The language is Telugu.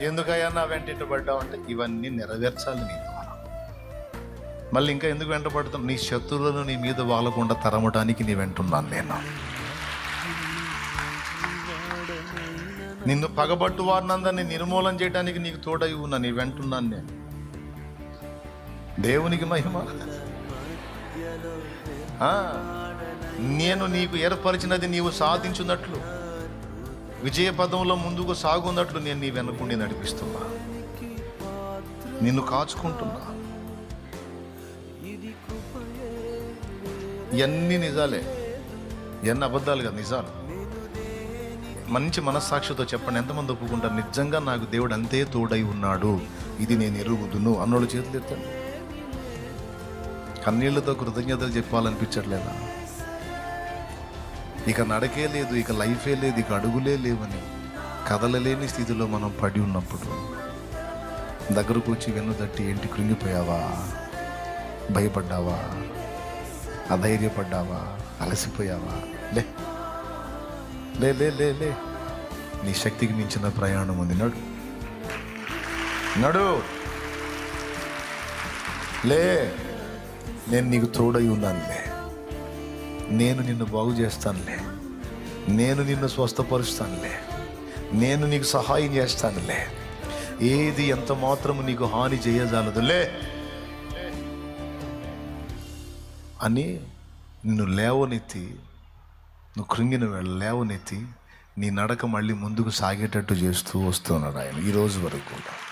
ఎందుకయ్యా నా వెంట అంటే ఇవన్నీ నెరవేర్చాలి నీ ద్వారా. మళ్ళీ ఇంకా ఎందుకు వెంటబడుతున్నావు నీ శత్రువులను నీ మీద వాలకుండా తరమటానికి నీ వెంటున్నాను నేను. నిన్ను పగబట్టు వారినందరినీ నిర్మూలన చేయడానికి నీకు తోడై ఉన్నా నీ వెంటున్నాను నేను. దేవునికి మహిమ. నేను నీకు ఏర్పరిచినది నీవు సాధించున్నట్లు. విజయ పదంలో ముందుకు సాగున్నట్లు నేను నీ వెనుకుండి నడిపిస్తున్నా. నిన్ను కాచుకుంటున్నా. ఇవన్నీ నిజాలే ఎన్ని అబద్ధాలు కదా నిజాలు. మంచి మనస్సాక్షితో చెప్పండి ఎంతమంది ఒప్పుకుంటారు? నిజంగా నాకు దేవుడు అంతే తోడై ఉన్నాడు. ఇది నేను ఎరుగుదును అన్నోళ్ళు చేతులు ఎత్తండి. కన్నీళ్ళతో కృతజ్ఞతలు చెప్పాలనిపించట్లేదా? ఇక నడకే లేదు ఇక లైఫే లేదు ఇక అడుగులే లేవని కదలలేని స్థితిలో మనం పడి ఉన్నప్పుడు దగ్గరకు వచ్చి వెన్ను తట్టి ఏంటి కృంగిపోయావా? భయపడ్డావా? అధైర్యపడ్డావా? అలసిపోయావా? లే లే లే లే లే. నీ శక్తికి మించిన ప్రయాణం ఉంది. నడు. నడు. లే నేను నీకు తోడై ఉన్నానులే. నేను నిన్ను బాగు చేస్తానులే. నేను నిన్ను స్వస్థపరుస్తానులే. నేను నీకు సహాయం చేస్తానులే. ఏది ఎంత మాత్రము నీకు హాని చేయజాలదులే. అని నిన్ను లేవనెత్తి నువ్వు కృంగిన వేళ లేవనెత్తి నీ నడక మళ్ళీ ముందుకు సాగేటట్టు చేస్తూ వస్తున్నాడు ఆయన ఈ రోజు వరకు. కూడా